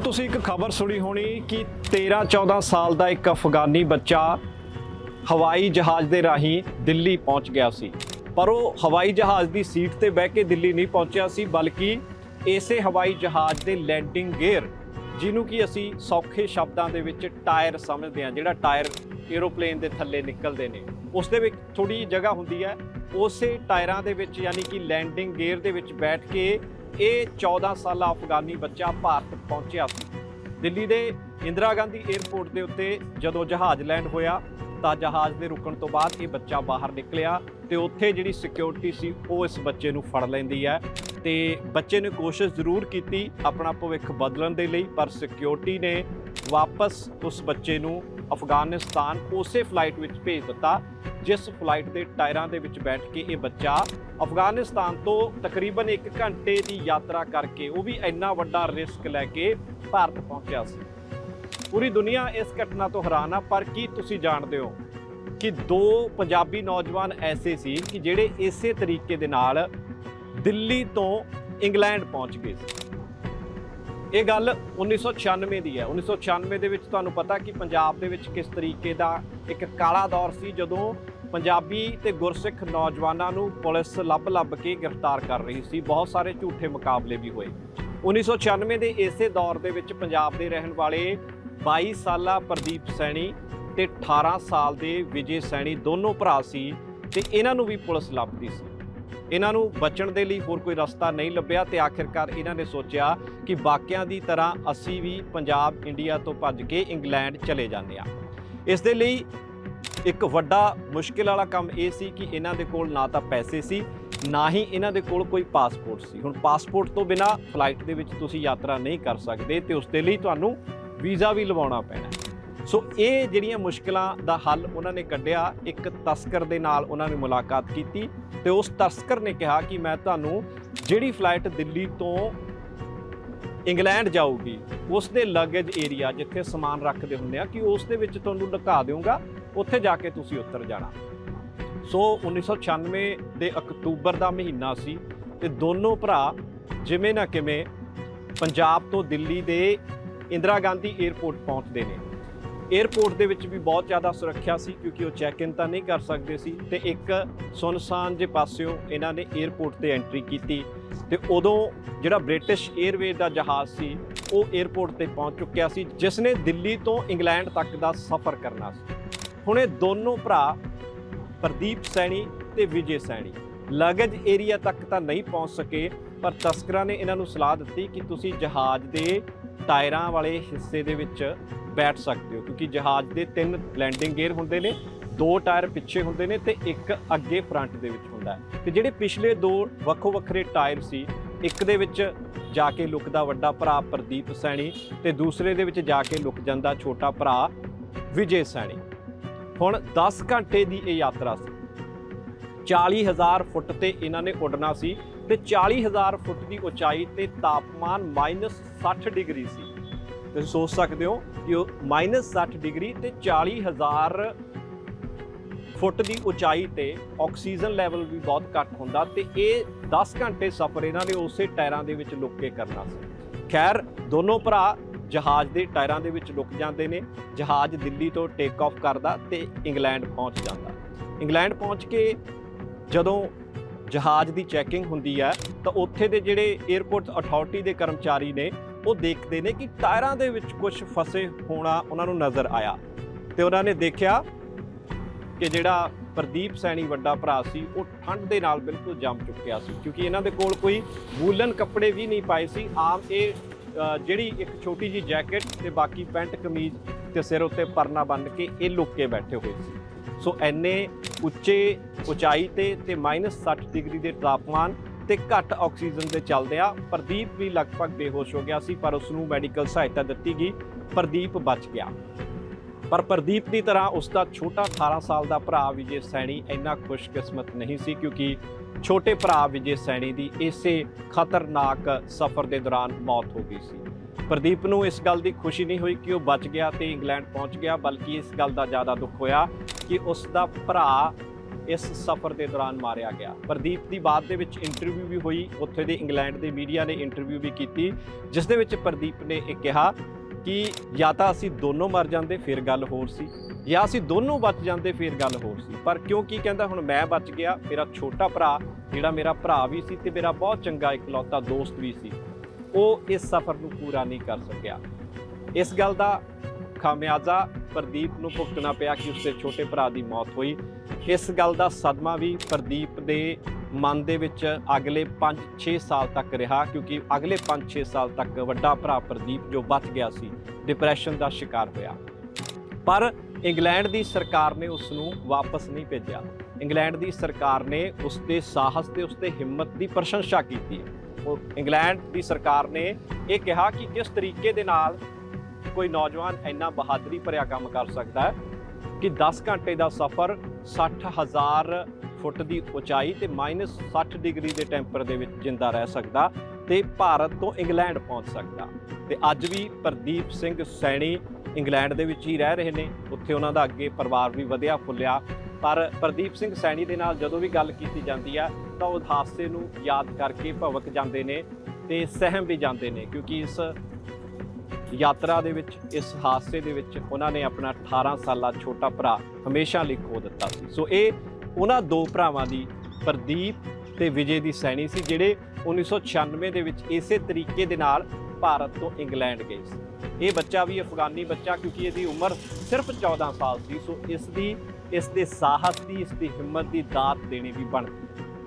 ਤੁਸੀਂ ਇੱਕ ਖਬਰ ਸੁਣੀ ਹੋਣੀ ਕਿ 13-14 ਸਾਲ ਦਾ ਇੱਕ ਅਫਗਾਨੀ ਬੱਚਾ ਹਵਾਈ ਜਹਾਜ਼ ਦੇ ਰਾਹੀਂ ਦਿੱਲੀ ਪਹੁੰਚ ਗਿਆ ਸੀ। ਪਰ ਉਹ ਹਵਾਈ ਜਹਾਜ਼ ਦੀ ਸੀਟ ਤੇ ਬਹਿ ਕੇ ਦਿੱਲੀ ਨਹੀਂ ਪਹੁੰਚਿਆ ਸੀ, ਬਲਕਿ ਇਸੇ ਹਵਾਈ ਜਹਾਜ਼ ਦੇ ਲੈਂਡਿੰਗ ਗੇਅਰ, ਜਿਹਨੂੰ ਕਿ ਅਸੀਂ ਸੌਖੇ ਸ਼ਬਦਾਂ ਦੇ ਵਿੱਚ ਟਾਇਰ ਸਮਝਦੇ ਹਾਂ, ਜਿਹੜਾ ਟਾਇਰ 에ਰੋਪਲੇਨ ਦੇ ਥੱਲੇ ਨਿਕਲਦੇ ਨੇ। ਉਸ ਦੇ ਵਿੱਚ ਥੋੜੀ ਜਗ੍ਹਾ ਹੁੰਦੀ ਹੈ। ਉਸੇ ਟਾਇਰਾਂ ਦੇ ਵਿੱਚ, ਯਾਨੀ ਕਿ ਲੈਂਡਿੰਗ ਗੇਅਰ ਦੇ ਵਿੱਚ ਬੈਠ ਕੇ ਇਹ 14 ਸਾਲਾ ਅਫਗਾਨੀ ਬੱਚਾ ਭਾਰਤ ਪਹੁੰਚਿਆ ਸੀ। ਦਿੱਲੀ ਦੇ ਇੰਦਰਾ ਗਾਂਧੀ 에ਅਰਪੋਰਟ ਦੇ ਉੱਤੇ ਜਦੋਂ ਜਹਾਜ਼ ਲੈਂਡ ਹੋਇਆ, ਤਾਂ ਜਹਾਜ਼ ਦੇ ਰੁਕਣ ਤੋਂ ਬਾਅਦ ਇਹ ਬੱਚਾ ਬਾਹਰ ਨਿਕਲਿਆ ਤੇ ਉੱਥੇ ਜਿਹੜੀ ਸਿਕਿਉਰਿਟੀ ਸੀ, ਉਹ ਇਸ ਬੱਚੇ ਨੂੰ ਫੜ ਲੈਂਦੀ ਹੈ ਤੇ ਬੱਚੇ ਨੇ ਕੋਸ਼ਿਸ਼ ਜ਼ਰੂਰ ਕੀਤੀ ਆਪਣਾ ਭਵਿੱਖ ਬਦਲਣ ਦੇ ਲਈ, ਪਰ ਸਿਕਿਉਰਿਟੀ ਨੇ ਵਾਪਸ ਉਸ ਬੱਚੇ ਨੂੰ ਅਫਗਾਨਿਸਤਾਨ ਉਸੇ ਫਲਾਈਟ ਵਿੱਚ ਭੇਜ ਦਿੱਤਾ, ਜਿਸ ਫਲਾਈਟ ਦੇ ਟਾਇਰਾਂ ਦੇ ਵਿੱਚ ਬੈਠ ਕੇ ਇਹ ਬੱਚਾ ਅਫਗਾਨਿਸਤਾਨ ਤੋਂ ਤਕਰੀਬਨ 1 ਘੰਟੇ ਦੀ ਯਾਤਰਾ ਕਰਕੇ ਉਹ ਵੀ ਇੰਨਾ ਵੱਡਾ ਰਿਸਕ ਲੈ ਕੇ ਭਾਰਤ ਪਹੁੰਚਿਆ ਸੀ। ਪੂਰੀ ਦੁਨੀਆ ਇਸ ਘਟਨਾ ਤੋਂ ਹੈਰਾਨ ਆ, ਪਰ ਕੀ ਤੁਸੀਂ ਜਾਣਦੇ ਹੋ ਕਿ ਦੋ ਪੰਜਾਬੀ ਨੌਜਵਾਨ ਐਸੇ ਸੀ ਕਿ ਜਿਹੜੇ ਇਸੇ ਤਰੀਕੇ ਦੇ ਨਾਲ ਦਿੱਲੀ ਤੋਂ ਇੰਗਲੈਂਡ ਪਹੁੰਚ ਗਏ ਸੀ? ਇਹ ਗੱਲ 1996 ਦੀ ਹੈ। 1996 ਦੇ ਵਿੱਚ ਤੁਹਾਨੂੰ ਪਤਾ ਕਿ ਪੰਜਾਬ ਦੇ ਵਿੱਚ ਕਿਸ ਤਰੀਕੇ ਦਾ ਇੱਕ ਕਾਲਾ ਦੌਰ ਸੀ, ਜਦੋਂ ਪੰਜਾਬੀ ਤੇ ਗੁਰਸਿੱਖ ਨੌਜਵਾਨਾਂ ਨੂੰ ਪੁਲਿਸ ਲੱਭ-ਲੱਭ ਕੇ ਗ੍ਰਿਫਤਾਰ ਕਰ ਰਹੀ ਸੀ। ਬਹੁਤ ਸਾਰੇ ਝੂਠੇ ਮੁਕਾਬਲੇ ਵੀ ਹੋਏ। 1996 ਦੇ ਇਸੇ ਦੌਰ ਦੇ ਵਿੱਚ ਪੰਜਾਬ ਦੇ ਰਹਿਣ ਵਾਲੇ 22 ਸਾਲਾ ਪ੍ਰਦੀਪ ਸੈਣੀ ਤੇ 18 ਸਾਲ ਦੇ ਵਿਜੇ ਸੈਣੀ ਦੋਨੋਂ ਭਰਾ ਸੀ ਤੇ ਇਹਨਾਂ ਨੂੰ ਵੀ ਪੁਲਿਸ ਲੱਭਦੀ ਸੀ। ਇਹਨਾਂ ਨੂੰ ਬਚਣ ਦੇ ਲਈ ਹੋਰ ਕੋਈ ਰਸਤਾ ਨਹੀਂ ਲੱਭਿਆ ਤੇ ਆਖਿਰਕਾਰ ਇਹਨਾਂ ਨੇ ਸੋਚਿਆ ਕਿ ਬਾਕਿਆਂ ਦੀ ਤਰ੍ਹਾਂ ਅਸੀਂ ਵੀ ਪੰਜਾਬ, ਇੰਡੀਆ ਤੋਂ ਭੱਜ ਕੇ ਇੰਗਲੈਂਡ ਚਲੇ ਜਾਂਦੇ ਆ ਇਸ ਦੇ ਲਈ ਇੱਕ ਵੱਡਾ ਮੁਸ਼ਕਿਲ ਵਾਲਾ ਕੰਮ ਇਹ ਸੀ ਕਿ ਇਹਨਾਂ ਦੇ ਕੋਲ ਨਾ ਤਾਂ ਪੈਸੇ ਸੀ, ਨਾ ਹੀ ਇਹਨਾਂ ਦੇ ਕੋਲ ਕੋਈ ਪਾਸਪੋਰਟ ਸੀ। ਹੁਣ ਪਾਸਪੋਰਟ ਤੋਂ ਬਿਨਾ ਫਲਾਈਟ ਦੇ ਵਿੱਚ ਤੁਸੀਂ ਯਾਤਰਾ ਨਹੀਂ ਕਰ ਸਕਦੇ ਤੇ ਉਸ ਦੇ ਲਈ ਤੁਹਾਨੂੰ ਵੀਜ਼ਾ ਵੀ ਲਵਾਉਣਾ ਪੈਣਾ। ਸੋ ਇਹ ਜਿਹੜੀਆਂ ਮੁਸ਼ਕਲਾਂ ਦਾ ਹੱਲ ਉਹਨਾਂ ਨੇ ਕੱਢਿਆ, ਇੱਕ ਤਸਕਰ ਦੇ ਨਾਲ ਉਹਨਾਂ ਨੇ ਮੁਲਾਕਾਤ ਕੀਤੀ ਤੇ ਉਸ ਤਸਕਰ ਨੇ ਕਿਹਾ ਕਿ ਮੈਂ ਤੁਹਾਨੂੰ ਜਿਹੜੀ ਫਲਾਈਟ ਦਿੱਲੀ ਤੋਂ ਇੰਗਲੈਂਡ ਜਾਊਗੀ, ਉਸ ਦੇ ਲਗੇਜ ਏਰੀਆ ਜਿੱਥੇ ਸਮਾਨ ਰੱਖਦੇ ਹੁੰਦੇ ਆ, ਕਿ ਉਸ ਦੇ ਵਿੱਚ ਤੁਹਾਨੂੰ ਲੁਕਾ ਦੇਵਾਂਗਾ ਉੱਥੇ ਜਾ ਕੇ ਤੁਸੀਂ ਉੱਤਰ ਜਾਣਾ। ਸੋ 1996 ਦੇ ਅਕਤੂਬਰ ਦਾ ਮਹੀਨਾ ਸੀ ਤੇ ਦੋਨੋਂ ਭਰਾ ਜਿਵੇਂ ਨਾ ਕਿਵੇਂ ਪੰਜਾਬ ਤੋਂ ਦਿੱਲੀ ਦੇ ਇੰਦਰਾ ਗਾਂਧੀ 에ਅਰਪੋਰਟ ਪਹੁੰਚਦੇ ਨੇ। ਏਅਰਪੋਰਟ ਦੇ ਵਿੱਚ ਵੀ ਬਹੁਤ ਜ਼ਿਆਦਾ ਸੁਰੱਖਿਆ ਸੀ ਕਿਉਂਕਿ ਉਹ ਚੈੱਕ ਇਨ ਤਾਂ ਨਹੀਂ ਕਰ ਸਕਦੇ ਸੀ ਤੇ ਇੱਕ ਸੁਨਸਾਨ ਜੇ ਪਾਸਿਓ ਇਹਨਾਂ ਨੇ ਏਅਰਪੋਰਟ ਤੇ ਐਂਟਰੀ ਕੀਤੀ ਤੇ ਉਦੋਂ ਜਿਹੜਾ ਬ੍ਰਿਟਿਸ਼ 에ਅਰਵੇਜ਼ ਦਾ ਜਹਾਜ਼ ਸੀ, ਉਹ ਏਅਰਪੋਰਟ ਤੇ ਪਹੁੰਚ ਚੁੱਕਿਆ ਸੀ ਜਿਸ ਨੇ ਦਿੱਲੀ ਤੋਂ ਇੰਗਲੈਂਡ ਤੱਕ ਦਾ ਸਫ਼ਰ ਕਰਨਾ ਸੀ। ਹੁਣ ਇਹ ਦੋਨੋਂ ਭਰਾ ਪ੍ਰਦੀਪ ਸੈਣੀ ਤੇ ਵਿਜੇ ਸੈਣੀ। ਲਗਜ ਏਰੀਆ ਤੱਕ ਤਾਂ ਨਹੀਂ ਪਹੁੰਚ ਸਕੇ, ਪਰ ਤਸਕਰਾਂ ਨੇ ਇਹਨਾਂ ਨੂੰ ਸਲਾਹ ਦਿੱਤੀ ਕਿ ਤੁਸੀਂ ਜਹਾਜ਼ ਦੇ ਟਾਇਰਾਂ ਵਾਲੇ ਹਿੱਸੇ ਦੇ ਵਿੱਚ ਬੈਠ ਸਕਦੇ ਹੋ, ਕਿਉਂਕਿ ਜਹਾਜ਼ ਦੇ ਤਿੰਨ ਲੈਂਡਿੰਗ ਗੇਅਰ ਹੁੰਦੇ ਨੇ, ਦੋ ਟਾਇਰ ਪਿੱਛੇ ਹੁੰਦੇ ਨੇ ਤੇ ਇੱਕ ਅੱਗੇ ਫਰੰਟ ਦੇ ਵਿੱਚ ਹੁੰਦਾ ਹੈ। ਤੇ ਜਿਹੜੇ ਪਿਛਲੇ ਦੋ ਵੱਖੋ ਵੱਖਰੇ ਟਾਇਰ ਸੀ, ਇੱਕ ਦੇ ਵਿੱਚ ਜਾ ਕੇ ਲੁਕਦਾ ਵੱਡਾ ਭਰਾ ਪ੍ਰਦੀਪ ਸੈਣੀ ਤੇ ਦੂਸਰੇ ਦੇ ਵਿੱਚ ਜਾ ਕੇ ਲੁਕ ਜਾਂਦਾ ਛੋਟਾ ਭਰਾ ਵਿਜੇ ਸੈਣੀ। ਹੁਣ 10 ਘੰਟੇ ਦੀ ਇਹ ਯਾਤਰਾ ਸੀ। 40000 ਫੁੱਟ ਤੇ ਇਹਨਾਂ ਨੇ ਉੱਡਣਾ ਸੀ ਤੇ 40000 ਫੁੱਟ ਦੀ ਉਚਾਈ ਤੇ ਤਾਪਮਾਨ -60 ਡਿਗਰੀ ਸੀ। ਤੁਸੀਂ ਸੋਚ ਸਕਦੇ ਹੋ ਕਿ ਉਹ -60 ਡਿਗਰੀ ਤੇ 40000 ਫੁੱਟ ਦੀ ਉਚਾਈ ਤੇ ਆਕਸੀਜਨ ਲੈਵਲ ਵੀ ਬਹੁਤ ਘੱਟ ਹੁੰਦਾ ਤੇ ਇਹ 10 ਘੰਟੇ ਸਫ਼ਰ ਇਹਨਾਂ ਨੇ ਉਸੇ ਟਾਇਰਾਂ ਦੇ ਵਿੱਚ ਲੁੱਕ ਕੇ ਕਰਨਾ ਸੀ। ਖੈਰ, ਦੋਨੋਂ ਭਰਾ ਜਹਾਜ਼ ਦੇ ਟਾਇਰਾਂ ਦੇ ਵਿੱਚ ਲੁੱਕ ਜਾਂਦੇ ਨੇ, ਜਹਾਜ਼ ਦਿੱਲੀ ਤੋਂ ਟੇਕ ਆਫ ਕਰਦਾ ਤੇ ਇੰਗਲੈਂਡ ਪਹੁੰਚ ਜਾਂਦਾ। ਇੰਗਲੈਂਡ ਪਹੁੰਚ ਕੇ ਜਦੋਂ ਜਹਾਜ਼ ਦੀ ਚੈਕਿੰਗ ਹੁੰਦੀ ਹੈ, ਤਾਂ ਉੱਥੇ ਦੇ ਜਿਹੜੇ 에ਅਰਪੋਰਟ ਅਥਾਰਟੀ ਦੇ ਕਰਮਚਾਰੀ ਨੇ, ਉਹ ਦੇਖਦੇ ਨੇ ਕਿ ਟਾਇਰਾਂ ਦੇ ਵਿੱਚ ਕੁਝ ਫਸੇ ਹੋਣਾ ਉਹਨਾਂ ਨੂੰ ਨਜ਼ਰ ਆਇਆ। ਤੇ ਉਹਨਾਂ ਨੇ ਦੇਖਿਆ ਕਿ ਜਿਹੜਾ ਪ੍ਰਦੀਪ ਸੈਣੀ ਵੱਡਾ ਭਰਾ ਸੀ, ਉਹ ਠੰਡ ਦੇ ਨਾਲ ਬਿਲਕੁਲ ਜੰਮ ਚੁੱਕਿਆ ਸੀ, ਕਿਉਂਕਿ ਇਹਨਾਂ ਦੇ ਕੋਲ ਕੋਈ ਵੂਲਨ ਕੱਪੜੇ ਵੀ ਨਹੀਂ ਪਾਏ ਸੀ। ਆਮ ਇਹ ਜਿਹੜੀ ਇੱਕ ਛੋਟੀ ਜੀ ਜੈਕਟ ਤੇ ਬਾਕੀ ਪੈਂਟ ਕਮੀਜ਼ ਤੇ ਸਿਰ ਉੱਤੇ ਪਰਨਾ ਬੰਨ੍ਹ ਕੇ ਇਹ ਲੁੱਕ ਕੇ ਬੈਠੇ ਹੋਏ ਸੀ। ਸੋ ਐਨੇ ਉੱਚੇ ਉਚਾਈ ਤੇ ਤੇ -60 ਡਿਗਰੀ ਦੇ ਤਾਪਮਾਨ ਤੇ ਘੱਟ ਆਕਸੀਜਨ ਦੇ ਚੱਲਦਿਆਂ ਪ੍ਰਦੀਪ ਵੀ ਲਗਭਗ ਬੇਹੋਸ਼ ਹੋ ਗਿਆ ਸੀ, ਪਰ ਉਸ ਨੂੰ ਮੈਡੀਕਲ ਸਹਾਇਤਾ ਦਿੱਤੀ ਗਈ। ਪ੍ਰਦੀਪ ਬਚ ਗਿਆ। ਪਰ ਪ੍ਰਦੀਪ ਦੀ ਤਰ੍ਹਾਂ ਉਸ ਦਾ ਛੋਟਾ 18 ਸਾਲ ਦਾ ਭਰਾ ਵਿਜੇ ਸੈਣੀ ਇੰਨਾ ਖੁਸ਼ਕਿਸਮਤ ਨਹੀਂ ਸੀ, ਕਿਉਂਕਿ ਛੋਟੇ ਭਰਾ ਵਿਜੇ ਸੈਣੀ ਦੀ ਇਸੇ ਖਤਰਨਾਕ ਸਫ਼ਰ ਦੇ ਦੌਰਾਨ ਮੌਤ ਹੋ ਗਈ ਸੀ। ਪ੍ਰਦੀਪ ਨੂੰ ਇਸ ਗੱਲ ਦੀ ਖੁਸ਼ੀ ਨਹੀਂ ਹੋਈ ਕਿ ਉਹ ਬਚ ਗਿਆ ਤੇ ਇੰਗਲੈਂਡ ਪਹੁੰਚ ਗਿਆ, ਬਲਕਿ ਇਸ ਗੱਲ ਦਾ ਜ਼ਿਆਦਾ ਦੁੱਖ ਹੋਇਆ ਕਿ ਉਸ ਦਾ ਭਰਾ ਇਸ ਸਫ਼ਰ ਦੇ ਦੌਰਾਨ ਮਾਰਿਆ ਗਿਆ। ਪ੍ਰਦੀਪ ਦੀ ਬਾਅਦ ਦੇ ਵਿੱਚ ਇੰਟਰਵਿਊ ਵੀ ਹੋਈ, ਉੱਥੇ ਦੇ ਇੰਗਲੈਂਡ ਦੇ ਮੀਡੀਆ ਨੇ ਇੰਟਰਵਿਊ ਵੀ ਕੀਤੀ, ਜਿਸ ਦੇ ਵਿੱਚ ਪ੍ਰਦੀਪ ਨੇ ਇਹ ਕਿਹਾ ਕਿ ਜਾਂ ਤਾਂ ਅਸੀਂ ਦੋਨੋਂ ਮਰ ਜਾਂਦੇ, ਫਿਰ ਗੱਲ ਹੋਰ ਸੀ, ਜਾਂ ਅਸੀਂ ਦੋਨੋਂ ਬਚ ਜਾਂਦੇ, ਫਿਰ ਗੱਲ ਹੋਰ ਸੀ। ਪਰ ਕਿਉਂਕਿ ਕਹਿੰਦਾ, ਹੁਣ ਮੈਂ ਬਚ ਗਿਆ, ਮੇਰਾ ਛੋਟਾ ਭਰਾ, ਜਿਹੜਾ ਮੇਰਾ ਭਰਾ ਵੀ ਸੀ ਤੇ ਮੇਰਾ ਬਹੁਤ ਚੰਗਾ ਇਕਲੌਤਾ ਦੋਸਤ ਵੀ ਸੀ। ਉਹ ਇਸ ਸਫ਼ਰ ਨੂੰ ਪੂਰਾ ਨਹੀਂ ਕਰ ਸਕਿਆ। ਇਸ ਗੱਲ ਦਾ ਖਾਮਿਆਜ਼ਾ ਪ੍ਰਦੀਪ ਨੂੰ ਭੁਗਤਣਾ ਪਿਆ ਕਿ ਉਸਦੇ ਛੋਟੇ ਭਰਾ ਦੀ ਮੌਤ ਹੋਈ। ਇਸ ਗੱਲ ਦਾ ਸਦਮਾ ਵੀ ਪ੍ਰਦੀਪ ਦੇ ਮਨ ਦੇ ਵਿੱਚ ਅਗਲੇ 5-6 ਸਾਲ ਤੱਕ ਰਿਹਾ, ਕਿਉਂਕਿ ਅਗਲੇ 5-6 ਸਾਲ ਤੱਕ ਵੱਡਾ ਭਰਾ ਪ੍ਰਦੀਪ ਜੋ ਬਚ ਗਿਆ ਸੀ ਡਿਪਰੈਸ਼ਨ ਦਾ ਸ਼ਿਕਾਰ ਹੋਇਆ। ਪਰ ਇੰਗਲੈਂਡ ਦੀ ਸਰਕਾਰ ਨੇ ਉਸ ਨੂੰ ਵਾਪਸ ਨਹੀਂ ਭੇਜਿਆ। ਇੰਗਲੈਂਡ ਦੀ ਸਰਕਾਰ ਨੇ ਉਸ ਦੇ ਸਾਹਸ ਤੇ ਉਸ ਦੇ ਹਿੰਮਤ ਦੀ ਪ੍ਰਸ਼ੰਸਾ ਕੀਤੀ। ਇੰਗਲੈਂਡ ਦੀ ਸਰਕਾਰ ਨੇ ਇਹ ਕਿਹਾ ਕਿ ਕਿਸ ਤਰੀਕੇ ਦੇ ਨਾਲ ਕੋਈ ਨੌਜਵਾਨ ਇੰਨਾ ਬਹਾਦਰੀ ਭਰਿਆ ਕੰਮ ਕਰ ਸਕਦਾ ਹੈ ਕਿ 10 ਘੰਟੇ ਦਾ ਸਫ਼ਰ 60000 ਫੁੱਟ ਦੀ ਉਚਾਈ ਤੇ -60 ਡਿਗਰੀ ਦੇ ਟੈਂਪਰ ਦੇ ਵਿੱਚ ਜਿੰਦਾ ਰਹਿ ਸਕਦਾ ਤੇ ਭਾਰਤ ਤੋਂ ਇੰਗਲੈਂਡ ਪਹੁੰਚ ਸਕਦਾ। ਤੇ ਅੱਜ ਵੀ ਪ੍ਰਦੀਪ ਸਿੰਘ ਸੈਣੀ ਇੰਗਲੈਂਡ ਦੇ ਵਿੱਚ ਹੀ ਰਹਿ ਰਹੇ ਨੇ। ਉੱਥੇ ਉਹਨਾਂ ਦਾ ਅੱਗੇ ਪਰਿਵਾਰ ਵੀ ਵਧਿਆ ਫੁੱਲਿਆ। ਪਰ ਪ੍ਰਦੀਪ ਸਿੰਘ ਸੈਣੀ ਦੇ ਨਾਲ ਜਦੋਂ ਵੀ ਗੱਲ ਕੀਤੀ ਜਾਂਦੀ ਆ ਤਾਂ ਉਹ ਹਾਦਸੇ ਨੂੰ ਯਾਦ ਕਰਕੇ ਭਵਕ ਜਾਂਦੇ ਨੇ ਤੇ ਸਹਿਮ ਵੀ ਜਾਂਦੇ ਨੇ, ਕਿਉਂਕਿ ਇਸ ਯਾਤਰਾ ਦੇ ਵਿੱਚ, ਇਸ ਹਾਦਸੇ ਦੇ ਵਿੱਚ ਉਹਨਾਂ ਨੇ ਆਪਣਾ 18 ਸਾਲਾ ਛੋਟਾ ਭਰਾ ਹਮੇਸ਼ਾ ਲਈ ਖੋ ਦਿੱਤਾ ਸੀ। ਸੋ ਇਹ ਉਹਨਾਂ ਦੋ ਭਰਾਵਾਂ ਦੀ ਪ੍ਰਦੀਪ ਤੇ ਵਿਜੇ ਦੀ ਸੈਣੀ ਸੀ, ਜਿਹੜੇ 1996 ਦੇ ਵਿੱਚ ਇਸੇ ਤਰੀਕੇ ਦੇ ਨਾਲ ਭਾਰਤ ਤੋਂ ਇੰਗਲੈਂਡ ਗਏ ਸੀ। ਇਹ ਬੱਚਾ ਵੀ ਅਫਗਾਨੀ ਬੱਚਾ, ਕਿਉਂਕਿ ਇਹਦੀ ਉਮਰ ਸਿਰਫ 14 ਸਾਲ ਸੀ, ਸੋ ਇਸ ਦੀ, ਇਸ ਦੇ ਸਾਹਸ ਦੀ, ਇਸ ਦੀ ਹਿੰਮਤ ਦੀ ਦਾਤ ਦੇਣੀ ਵੀ ਬਣਦੀ